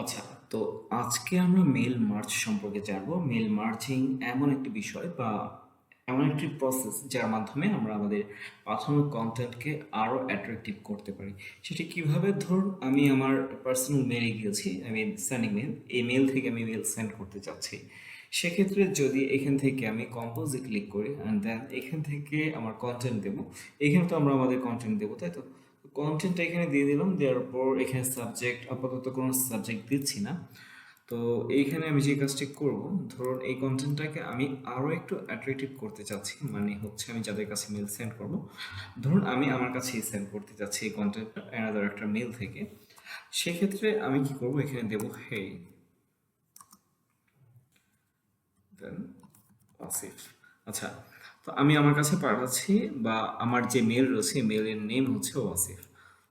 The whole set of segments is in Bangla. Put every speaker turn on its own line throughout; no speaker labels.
আচ্ছা, তো আজকে আমরা মেল মার্চ সম্পর্কে জানব। মেল মার্চিং এমন একটি বিষয় বা এমন একটি প্রসেস যার মাধ্যমে আমরা আমাদের পাঠানো কনটেন্টকে আরও অ্যাট্রাকটিভ করতে পারি। সেটি কীভাবে? ধরুন আমি আমার পার্সোনাল মেলে গিয়েছি, আমি সেন্ডিং মেল এই মেল থেকে আমি মেল সেন্ড করতে চাচ্ছি। সেক্ষেত্রে যদি এখান থেকে আমি কম্পোজে ক্লিক করি অ্যান্ড দেন এখান থেকে আমার কন্টেন্ট দেবো। এখানে তো আমরা আমাদের কন্টেন্ট দেবো, তাই তো? কনটেন্টটা এখানে দিয়ে দিলাম। দেওয়ার পর এখানে সাবজেক্ট আপাতত কোনো সাবজেক্ট দিচ্ছি না। তো এইখানে আমি যে কাজটি করব, ধরুন এই কন্টেন্টটাকে আমি আরও একটু অ্যাট্রাকটিভ করতে চাচ্ছি। মানে হচ্ছে আমি যাদের কাছে মেইল সেন্ড করব। ধরুন আমি আমার কাছেই সেন্ড করতে চাচ্ছি এই কন্টেন্টটা অ্যানাদার একটা মেইল থেকে। সেক্ষেত্রে আমি কি করব? এখানে দেব হেই দেন আসিফ। আচ্ছা, তো আমি আমার কাছে পাঠাচ্ছি বা আমার যে মেল রয়েছে মেলের নেম হচ্ছে ওয়াসিফ।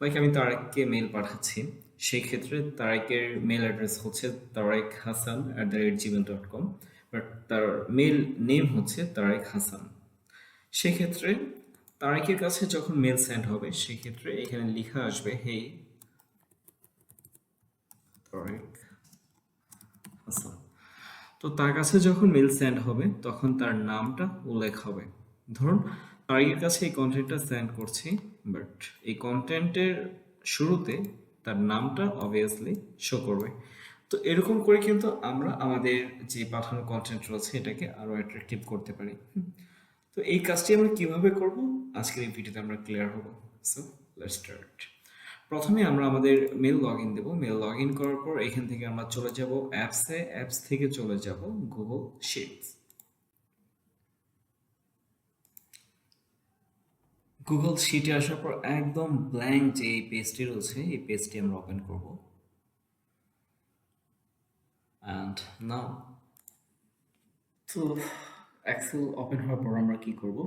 লাইক আমি তারেককে মেল পাঠাচ্ছি। সেই ক্ষেত্রে তারেকের মেল অ্যাড্রেস হচ্ছে Tarek Hasan at the rate Gmail dot com but তার মেল নেম হচ্ছে তারেক হাসান সেক্ষেত্রে তারেকের কাছে যখন মেল সেন্ড হবে সেক্ষেত্রে এখানে লেখা আসবে হেই তারেক হাসান তো তার কাছে যখন মেল সেন্ড হবে, তখন তার নামটা উল্লেখ হবে। ধরুন তারিকের কাছে এই কন্টেন্টটা সেন্ড করছি বাট এই কন্টেন্টের শুরুতে তার নামটা অবভিয়াসলি শো করবে। তো এরকম করে কিন্তু আমরা আমাদের যে পাঠানো কন্টেন্ট রয়েছে, এটাকে আরও অ্যাট্রাকটিভ করতে পারি। তো এই কাজটি আমরা কীভাবে করব? আজকের এই ভিডিওতে আমরা ক্লিয়ার হব। সো লেটস স্টার্ট প্রথমে আমরা আমাদের মেল লগ ইন দেবো। মেল লগ ইন করার পর এখান থেকে আমরা চলে যাব অ্যাপসে অ্যাপস থেকে চলে যাব গুগল শিটস গুগল শিটে আসার পর একদম ব্ল্যাঙ্ক যে এই পেজটি রয়েছে, এই পেজটি আমরা ওপেন করব। অ্যান্ড নাও তো এক্সেল ওপেন হওয়ার পর আমরা কি করব?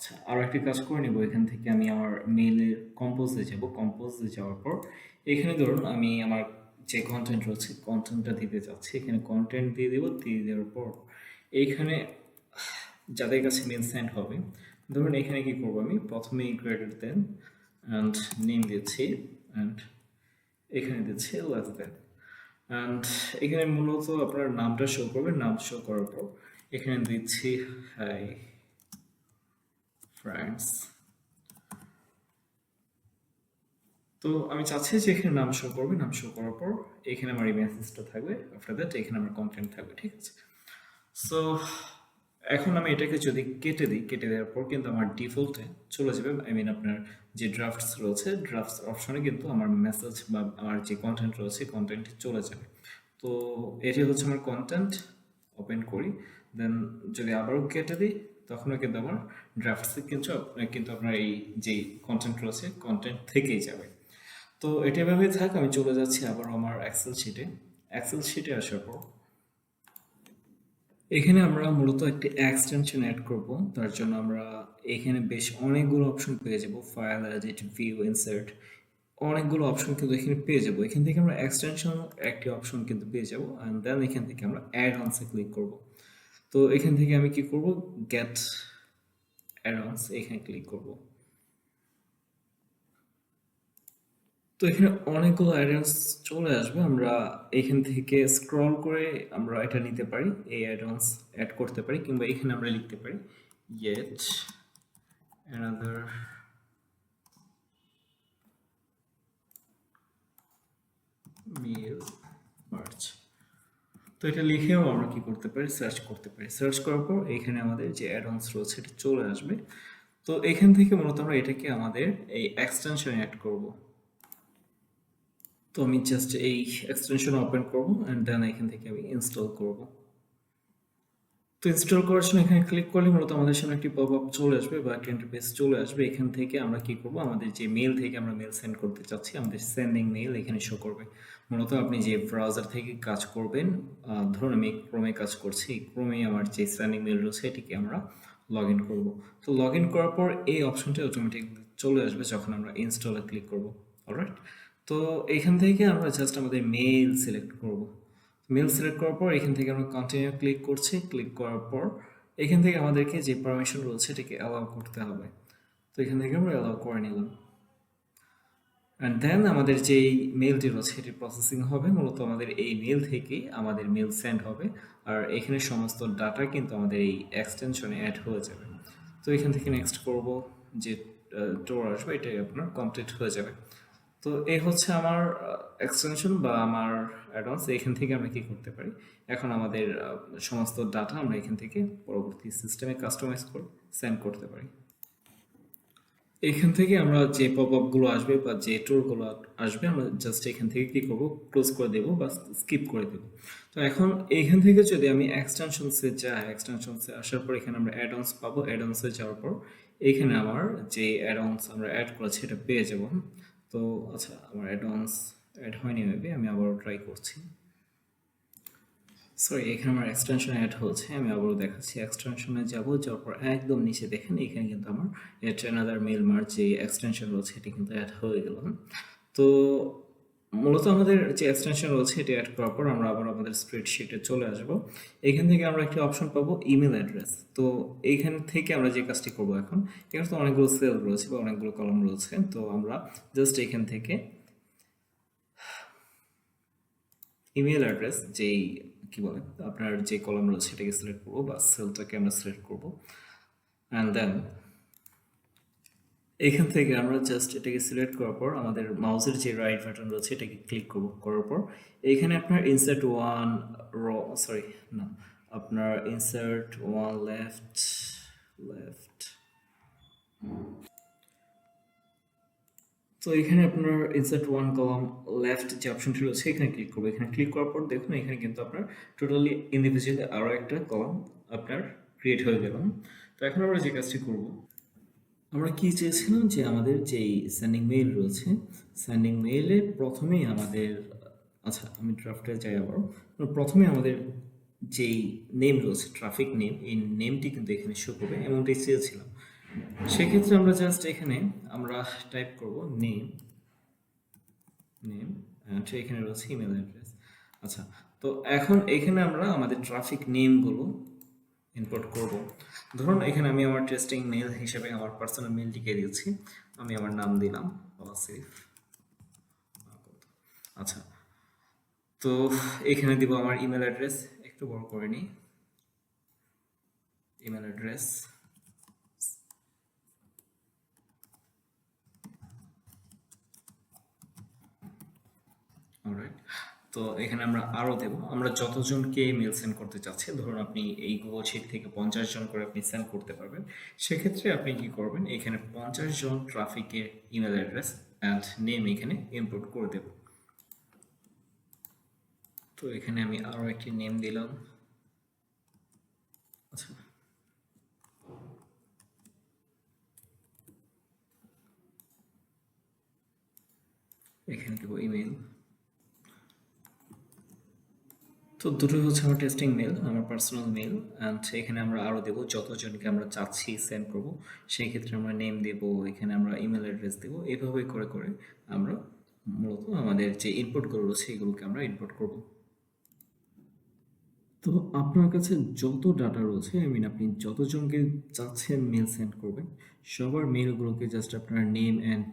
আচ্ছা আরও একটি কাজ করে নেব। এখান থেকে আমি আমার মেইলের কম্পোজে যাব। কম্পোজে যাওয়ার পর এখানে ধরুন আমি আমার যে কন্টেন্ট রয়েছে কন্টেন্টটা দিতে চাচ্ছি। এখানে কন্টেন্ট দিয়ে দেবো, দিয়ে দেওয়ার পর এইখানে যাদের কাছে মেল সেন্ড হবে, ধরুন এখানে কি করব আমি? প্রথমে গ্রেটার দেন অ্যান্ড নেম দিচ্ছি অ্যান্ড এখানে দিচ্ছি লেস দেন অ্যান্ড এখানে মূলত আপনার নামটা শো করবে। নাম শো করার পর এখানে দিচ্ছি হাই ফ্রেন্ডস তো আমি চাচ্ছি যে এখানে নাম শো করবে, নাম শো করার পর এখানে আমার মেসেজটা থাকবে আফটার দ্যাট এখানে আমার কন্টেন্ট থাকবে, ঠিক আছে? সো এখন আমি এটাকে যদি কেটে দিই, কেটে দেওয়ার পর কিন্তু আমার ডিফল্টে চলে যাবে আই মিন আপনার যে ড্রাফটস রয়েছে ড্রাফটস অপশনে কিন্তু আমার মেসেজ বা আমার যে কন্টেন্ট রয়েছে কন্টেন্ট চলে যাবে। তো এটি হচ্ছে আমার কন্টেন্ট ওপেন করি দেন যদি আবারও কেটে দিই, তখনও কিন্তু আমার ড্রাফটসে আপ- কিন্তু আপনার এই যে কন্টেন্ট রয়েছে কন্টেন্ট থেকেই যাবে। তো এটা এভাবে থাক, আমি চলে যাচ্ছি আবার আমার এক্সেল শিটে এক্সেল শিটে আসার পর, এখানে আমরা মূলত একটি এক্সটেনশন অ্যাড করব। তার জন্য আমরা এখানে বেশ অনেকগুলো অপশন পেয়ে যাব ফাইল এডিট ভিউ ইনসার্ট অনেকগুলো অপশন কিন্তু এখানে পেয়ে যাব। এখান থেকে আমরা এক্সটেনশন একটি অপশন কিন্তু পেয়ে যাব অ্যান্ড দেন এখান থেকে আমরা অ্যাড অনসে ক্লিক করব। তো এখান থেকে আমি কি করব? গেট অ্যাড অনস এখানে ক্লিক করব। তো এখানে অনেকগুলো অ্যাডভান্স চলে আসবে, আমরা এখান থেকে স্ক্রল করে আমরা এটা নিতে পারি, এই অ্যাডভান্স অ্যাড করতে পারি, কিংবা এখানে আমরা লিখতে পারি, yet another meal merge তো এটা লিখেও আমরা কি করতে পারি? সার্চ করতে পারি। সার্চ করার পর এখানে আমাদের যে অ্যাডভান্স রয়েছে, এটা চলে আসবে। তো এখান থেকে মূলত আমরা এটাকে আমাদের এই এক্সটেনশন অ্যাড করব। তো আমি জাস্ট এই এক্সটেনশন ওপেন করব অ্যান্ড দেন এখান থেকে আমি ইনস্টল করব। তো ইনস্টল করার জন্য এখানে ক্লিক করলে মূলত আমাদের সামনে একটি পপ আপ চলে আসবে বা একটা ইন্টারফেস চলে আসবে। এখান থেকে আমরা কি করব? আমাদের যে মেল থেকে আমরা মেল সেন্ড করতে চাচ্ছি, আমাদের সেন্ডিং মেল এখানে শো করবে। মূলত আপনি যে ব্রাউজার থেকে কাজ করবেন ধরুন আমি ক্রোমে কাজ করছি ক্রোমে আমার যে সেন্ডিং মেল রয়েছে, এটিকে আমরা লগ ইন করব। তো লগ ইন করার পর এই অপশনটি অটোমেটিক চলে আসবে যখন আমরা ইনস্টলে ক্লিক করব। অলরাইট তো এখান থেকে আমরা জাস্ট আমাদের মেল সিলেক্ট করব। মেল সিলেক্ট করার পর এখান থেকে আমরা কন্টিনিউ ক্লিক করছি। ক্লিক করার পর এখান থেকে আমাদেরকে যে পারমিশন রয়েছে, এটাকে অ্যালাউ করতে হবে। তো এখান থেকে আমরা অ্যালাউ করে নিলাম। অ্যান্ড দেন আমাদের যেই মেলটি রয়েছে, সেটি প্রসেসিং হবে। মূলত আমাদের এই মেল থেকেই আমাদের মেল সেন্ড হবে। আর এখানে সমস্ত ডাটা কিন্তু আমাদের এই এক্সটেনশনে অ্যাড হয়ে যাবে। তো এখান থেকে নেক্সট করব যে টোর আসবে, এটাই আপনার কমপ্লিট হয়ে যাবে। তো এই হচ্ছে আমার এক্সটেনশন বা আমার অ্যাডভান্স এখান থেকে আমরা কি করতে পারি? এখন আমাদের সমস্ত ডাটা আমরা এখান থেকে পরবর্তী সিস্টেমে কাস্টমাইজ করে সেন্ড করতে পারি। এখান থেকে আমরা যে পপ আপগুলো আসবে বা যে ট্যুরগুলো আসবে, আমরা জাস্ট এখান থেকে কি করব ক্লোজ করে দেব বা স্কিপ করে দেব। তো এখন এইখান থেকে যদি আমি এক্সটেনশনসে যাই এক্সটেনশনসে আসার পর এখানে আমরা অ্যাড অনস পাবো। অ্যাড অনসে যাওয়ার পর এখানে আমার যে অ্যাড অনস আমরা অ্যাড করেছি এটা পেয়ে যাব। তো আচ্ছা আমার অ্যাড অনস অ্যাড হয়নি মেবি আমি আবারও ট্রাই করছি। সরি এখানে আমার এক্সটেনশন অ্যাড হচ্ছে আমি আবারও দেখাচ্ছি এক্সটেনশনে যাব, যাওয়ার পর একদম নিচে দেখেন, এখানে কিন্তু আমার এট অ্যানাদার মেল মার্চ যে এক্সটেনশন রয়েছে, এটি কিন্তু অ্যাড হয়ে গেল। তো মূলত আমাদের যে এক্সটেনশন রয়েছে, এটি অ্যাড করার পর আমরা আবার আমাদের স্প্রেডশিটে চলে আসব। এখান থেকে আমরা একটি অপশন পাবো ইমেল অ্যাড্রেস তো এইখান থেকে আমরা যে কাজটি করব এখন, এখানে তো অনেকগুলো সেল রয়েছে বা অনেকগুলো কলম রয়েছে, তো আমরা জাস্ট এখান থেকে ইমেল অ্যাড্রেস যেই কি বলে, আপনার যে কলাম রয়েছে সেটাকে সিলেক্ট করব বা সেলটাকে আমরা সিলেক্ট করব। অ্যান্ড দেন এখান থেকে আমরা জাস্ট এটাকে সিলেক্ট করার পর আমাদের মাউসের যে রাইট বাটন রয়েছে এটাকে ক্লিক করব, করার পর এখানে আপনার ইনসার্ট ওয়ান র সরি না, আপনার ইনসার্ট ওয়ান লেফট লেফট তো এখানে আপনার ইনসার্ট ওয়ান কলাম লেফট যে অপশনটি রয়েছে, এখানে ক্লিক করব। এখানে ক্লিক করার পর দেখুন, এখানে কিন্তু আপনার টোটালি ইন্ডিভিজুয়ালি আরও একটা কলাম আপনার ক্রিয়েট হয়ে গেল। তো এখন আমরা যে কাজটি করব, আমরা কি চেয়েছিলাম যে আমাদের যেই সেন্ডিং মেইল রয়েছে সেন্ডিং মেইলে প্রথমেই আমাদের আচ্ছা আমি ড্রাফটে যাই আবার প্রথমে আমাদের যেই নেম রয়েছে ট্রাফিক নেম এই নেমটি কিন্তু এখানে শো করবে, এমনটাই চেয়েছিলাম। সেক্ষেত্রে আমরা জাস্ট এখানে আমরা টাইপ করব নেম নেম এখানে রয়েছে ইমেল অ্যাড্রেস আচ্ছা তো এখন এখানে আমরা আমাদের ট্রাফিক নেমগুলো ইনপুট করব। ধরুন এখানে আমি আমার টেস্টিং মেল হিসেবে আমার পার্সোনাল মেলটিকে দিয়েছি। আমি আমার নাম দিলাম আসিফ আচ্ছা তো এখানে দিব আমার ইমেল অ্যাড্রেস একটু বড় করে নিই। ইমেল অ্যাড্রেস অলরাইট তো এখানে আমরা আরও দেব। আমরা যতজনকে মেল সেন্ড করতে চাচ্ছি, ধরুন আপনি এই গুগল শিট থেকে পঞ্চাশ জন করে আপনি সেন্ড করতে পারবেন, সেক্ষেত্রে আপনি কি করবেন, এখানে পঞ্চাশ জন ট্রাফিকের ইমেল অ্যাড্রেস অ্যান্ড নেম এখানে ইনপুট করে দেব। তো এখানে আমি আরও একটি নেম দিলাম। আচ্ছা। এখানে দেবো ইমেল তো দুটো হচ্ছে আমার টেস্টিং মেল আমার পার্সোনাল মেল অ্যান্ড এখানে আমরা আরও দেবো যতজনকে আমরা চাচ্ছি সেন্ড করব, সেই ক্ষেত্রে আমরা নেম দেবো, এখানে আমরা ইমেল অ্যাড্রেস দেবো, এভাবে করে করে আমরা মূলত আমাদের যে ইনপুটগুলো রয়েছে এগুলোকে আমরা ইনপুট করব। তো আপনার কাছে যত ডাটা রয়েছে আই মিন আপনি যতজনকে চাচ্ছেন মেল সেন্ড করবেন, সবার মেলগুলোকে জাস্ট আপনার name and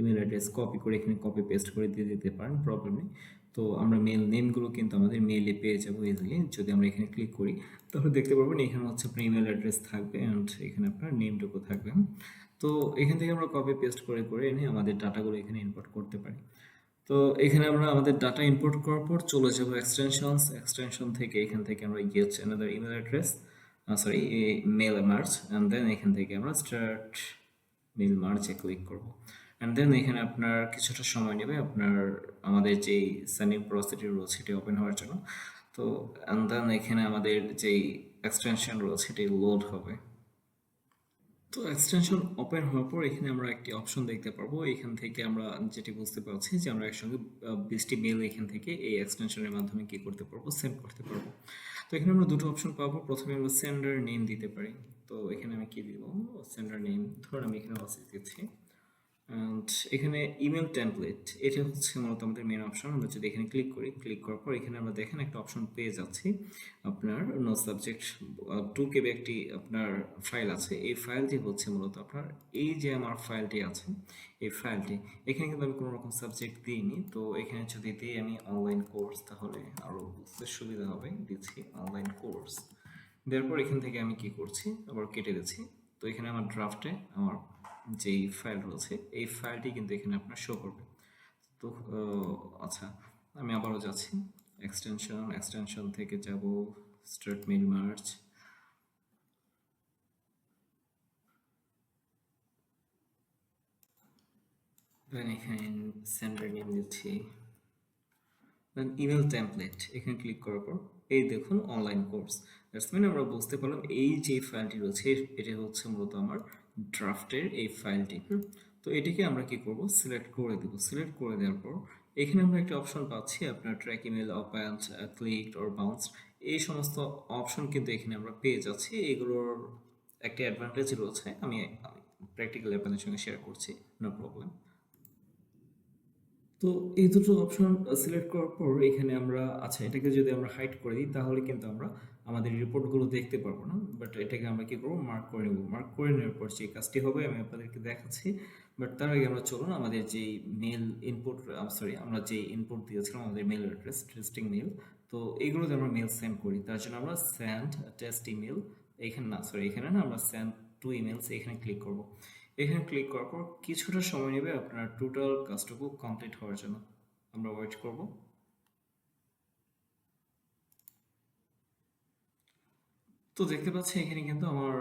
email address copy করে এখানে কপি পেস্ট করে দিয়ে দিতে পারেন প্রবলেম নেই। তো আমরা মেল নেমগুলো কিন্তু আমাদের মেলে পেয়ে যাব ইজিলি যদি আমরা এখানে ক্লিক করি, তাহলে দেখতে পারবেন এখানে হচ্ছে আপনার ইমেল অ্যাড্রেস থাকবে অ্যান্ড এখানে আপনার নেমটুকু থাকবে। তো এখান থেকে আমরা কপি পেস্ট করে করে এনে আমাদের ডাটাগুলো এখানে ইম্পোর্ট করতে পারি। তো এখানে আমরা আমাদের ডাটা ইম্পোর্ট করার পর চলে যাব এক্সটেনশনস এক্সটেনশন থেকে এখান থেকে আমরা gets another email address sorry mail merge and then এখান থেকে আমরা স্টার্ট মেল মার্চে ক্লিক করব। অ্যান্ড দেন এখানে আপনার কিছুটা সময় নেবে আপনার আমাদের যেই সেন্ডিং প্রসিডিউর রয়েছে সেটি ওপেন হওয়ার জন্য। তো অ্যান্ড দেন এখানে আমাদের যেই এক্সটেনশন রয়েছে সেটি লোড হবে। তো এক্সটেনশন ওপেন হওয়ার পর এখানে আমরা একটি অপশন দেখতে পারব। এখান থেকে আমরা যেটি বুঝতে পারছি যে আমরা একসঙ্গে বিশটি মেল এখান থেকে এই এক্সটেনশনের মাধ্যমে কি করতে পারব সেন্ড করতে পারব। তো এখানে আমরা দুটো অপশন পাবো। প্রথমে আমরা সেন্ডার নেম দিতে পারি। তো এখানে আমি কি দিব? সেন্ডার নেম ধরুন আমি এখানে অসিস দিচ্ছি। অ্যান্ড এখানে ইমেল টেমপ্লেট এটা হচ্ছে মূলত আমাদের মেন অপশন আমরা যদি এখানে ক্লিক করি ক্লিক করার পর এখানে আমরা দেখেন একটা অপশন পেয়ে যাচ্ছি। আপনার নো সাবজেক্ট টু কেবি একটি আপনার ফাইল আছে। এই ফাইলটি হচ্ছে মূলত আপনার এই যে আমার ফাইলটি আছে, এই ফাইলটি এখানে কিন্তু আমি কোনো রকম সাবজেক্ট দিইনি। তো এখানে যদি দিই আমি অনলাইন কোর্স তাহলে আরও বুঝতে সুবিধা হবে। দিচ্ছি অনলাইন কোর্স দেওয়ার পর এখান থেকে আমি কি করছি? আবার কেটে দিচ্ছি। তো এখানে আমার ড্রাফটে আমার যেই ফাইল রয়েছে, এই ফাইলটি কিন্তু এখানে আপনার শো করবে। তো আচ্ছা আমি আবারও যাচ্ছি। এক্সটেনশন এক্সটেনশন থেকে যাব স্টার্ট মেল মার্চ এখানে দেন ইমেল টেমপ্লেট এখানে ক্লিক করার পর, এই দেখুন অনলাইন কোর্স দ্যাটস মিন আমরা বুঝতে পারলাম এই যে ফাইলটি রয়েছে, এটা হচ্ছে মূলত আমার ড্রাফটের এই ফাইলটি তো এটিকে আমরা কি করব? সিলেক্ট করে দেব। সিলেক্ট করে দেওয়ার পর, এখানে আমরা একটা অপশন পাচ্ছি, আপনার track email opens clicked or bounce এই সমস্ত অপশন কিন্তু এখানে আমরা পেয়ে যাচ্ছি। এগুলোর একটা অ্যাডভান্টেজ রয়েছে। আমি প্র্যাকটিক্যালি আপনাদের সঙ্গে শেয়ার করছি নো প্রবলেম তো এই দুটো অপশন সিলেক্ট করার পর এখানে আমরা আচ্ছা এটাকে যদি আমরা হাইড করে দিই, তাহলে কিন্তু আমরা আমাদের রিপোর্টগুলো দেখতে পারব না বাট এটাকে আমরা কী করব? মার্ক করে নেব। মার্ক করে নেওয়ার পর যে কাজটি হবে, আমি আপনাদেরকে দেখাচ্ছি। বাট তার আগে আমরা চলুন, আমাদের যে মেল ইনপুট সরি আমরা যে ইনপুট দিয়েছিলাম, আমাদের মেল অ্যাড্রেস টেস্টিং মেল তো এইগুলোতে আমরা মেল সেন্ড করি। তার জন্য আমরা স্যান্ড টেস্ট ইমেল এখানে না সরি এখানে না, আমরা স্যান্ড টু ইমেলস এখানে ক্লিক করব। এখানে ক্লিক করার পর কিছুটা সময় নেবে আপনার টোটাল কাজটুকু কমপ্লিট হওয়ার জন্য। আমরা ওয়েট করব। তো দেখতে পাচ্ছি এখানে কিন্তু আমার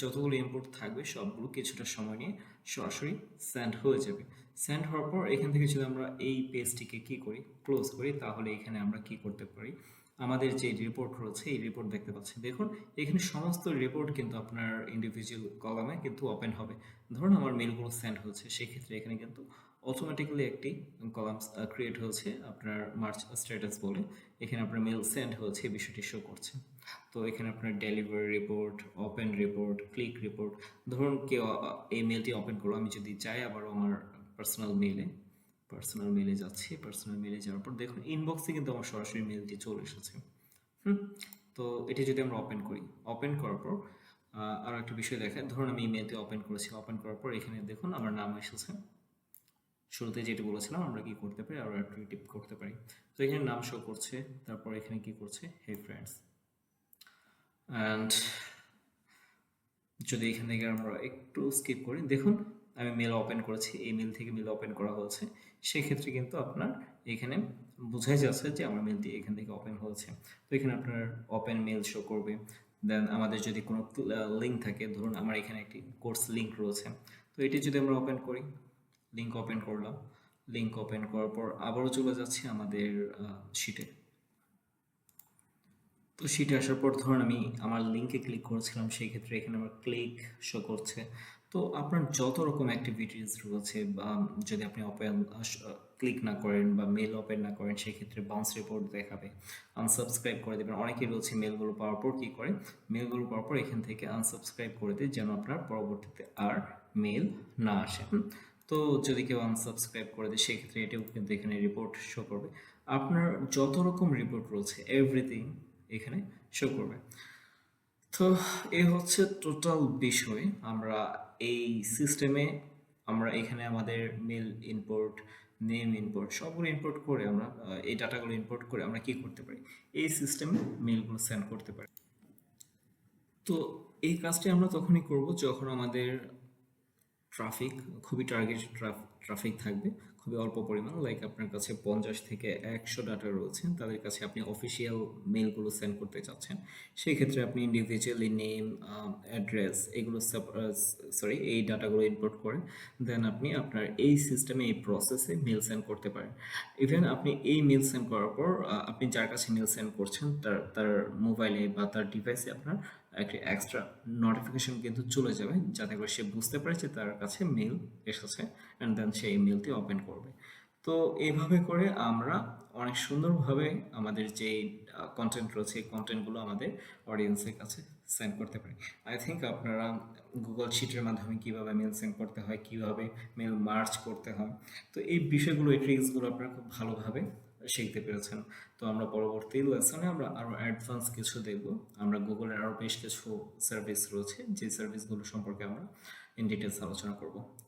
যতগুলো ইম্পোর্ট থাকবে, সবগুলো কিছুটা সময় নিয়ে সরাসরি সেন্ড হয়ে যাবে। সেন্ড হওয়ার পর এখান থেকে যদি আমরা এই পেজটিকে কি করি ক্লোজ করি, তাহলে এখানে আমরা কি করতে পারি? আমাদের যে রিপোর্ট রয়েছে, এই রিপোর্ট দেখতে পাচ্ছি দেখুন, এখানে সমস্ত রিপোর্ট কিন্তু আপনার ইন্ডিভিজুয়াল কলামে কিন্তু ওপেন হবে। ধরুন আমার মেলগুলো সেন্ড হচ্ছে, সেক্ষেত্রে এখানে কিন্তু অটোমেটিক্যালি একটি কলাম ক্রিয়েট হয়েছে আপনার মার্চ স্ট্যাটাস বলে। এখানে আপনার মেল সেন্ড হয়েছে বিষয়টি শো করছে। তো এখানে আপনার delivery report open report click report ধরুন কেউ এই মেলটি ওপেন করল আমি যদি চাই আবারও আমার পার্সোনাল মেলে পার্সোনাল মেলে যাচ্ছি পার্সোনাল মেলে যাওয়ার পর দেখুন ইনবক্সে কিন্তু আমার সরাসরি মেলটি চলে এসেছে। হুম? তো এটি যদি আমরা ওপেন করি ওপেন করার পর আহ, আরও একটা বিষয় দেখায়। ধরুন আমি ইমেলটি ওপেন করেছি ওপেন করার পর এখানে দেখুন আমার নাম এসেছে। শুরুতে যেটি বলেছিলাম, আমরা কি করতে পারি? আরও অ্যাক্টিভিটি করতে পারি। তো এখানে নাম শো করছে, তারপর এখানে কি করছে? হে ফ্রেন্ডস অ্যান্ড যদি এখান থেকে আমরা একটু স্কিপ করি, দেখুন, আমি মেল ওপেন করেছি, এই মেল থেকে মেল ওপেন করা হয়েছে। সেক্ষেত্রে কিন্তু আপনার এখানে বোঝাই যাচ্ছে যে আমার মেলটি এখান থেকে ওপেন হয়েছে। তো এখানে আপনার ওপেন মেল শো করবে। দেন আমাদের যদি কোনো লিঙ্ক থাকে, ধরুন আমার এখানে একটি কোর্স লিঙ্ক রয়েছে। তো এটি যদি আমরা ওপেন করি লিঙ্ক ওপেন করলাম। লিঙ্ক ওপেন করার পর আবারও চলে যাচ্ছে আমাদের শিটে তো শিটে আসার পর ধরুন আমি আমার লিঙ্কে ক্লিক করেছিলাম, সেই ক্ষেত্রে এখানে আমার ক্লিক শো করছে। তো আপনার যত রকম অ্যাক্টিভিটিস রয়েছে বা যদি আপনি ওপেন ক্লিক না করেন বা মেল ওপেন না করেন, সেই ক্ষেত্রে বাউন্স রিপোর্ট দেখাবে। আনসাবস্ক্রাইব করে দেবেন। অনেকেই রয়েছে মেলগুলো পাওয়ার পর কী করে? মেলগুলো পাওয়ার পর এখান থেকে আনসাবস্ক্রাইব করে দেয় যেন আপনার পরবর্তীতে আর মেল না আসে। তো যদি কেউ আনসাবস্ক্রাইব করে দেয়, সেক্ষেত্রে এটাও কিন্তু এখানে রিপোর্ট শো করবে। আপনার যত রকম রিপোর্ট রয়েছে এভরিথিং এখানে শো করবে। তো এই হচ্ছে টোটাল বিষয়। আমরা এই সিস্টেমে আমরা এখানে আমাদের মেল ইনপোর্ট নেম ইনপোর্ট সবগুলো ইনপোর্ট করে আমরা এই ডাটাগুলো ইনপোর্ট করে আমরা কি করতে পারি? এই সিস্টেমে মেলগুলো সেন্ড করতে পারি। তো এই কাজটি আমরা তখনই করব যখন আমাদের ট্রাফিক খুবই টার্গেট ট্রাফিক থাকবে, খুবই অল্প পরিমাণ লাইক আপনার কাছে পঞ্চাশ থেকে একশো ডাটা রয়েছে, তাদের কাছে আপনি অফিসিয়াল মেলগুলো সেন্ড করতে চাচ্ছেন, সেই ক্ষেত্রে আপনি ইন্ডিভিজুয়ালি নেম অ্যাড্রেস এগুলো সরি এই ডাটাগুলো ইনপুট করে দেন আপনি আপনার এই সিস্টেমে এই প্রসেসে মেল সেন্ড করতে পারেন ইভেন আপনি এই মেল সেন্ড করার পর আপনি যার কাছে মেল সেন্ড করছেন, তার তার মোবাইলে বা তার ডিভাইসে আপনার একটি এক্সট্রা নোটিফিকেশন কিন্তু চলে যাবে, যাতে করে সে বুঝতে পারে যে তার কাছে মেল এসেছে অ্যান্ড দেন সে এই মেলটি ওপেন করবে। তো এইভাবে করে আমরা অনেক সুন্দরভাবে আমাদের যে কন্টেন্ট রয়েছে, এই কন্টেন্টগুলো আমাদের অডিয়েন্সের কাছে সেন্ড করতে পারি। আই থিঙ্ক আপনারা গুগল শিটের মাধ্যমে কীভাবে মেল সেন্ড করতে হয়, কীভাবে মেল মার্চ করতে হয়, তো এই বিষয়গুলো, এই ট্রিক্সগুলো আপনারা খুব ভালোভাবে শিখতে পেরেছেন। তো আমরা পরবর্তী লেসনে আমরা আরও অ্যাডভান্স কিছু দেখব। আমরা গুগলের আরও বেশ কিছু সার্ভিস রয়েছে। যে সার্ভিসগুলো সম্পর্কে আমরা ইন ডিটেলস আলোচনা করব।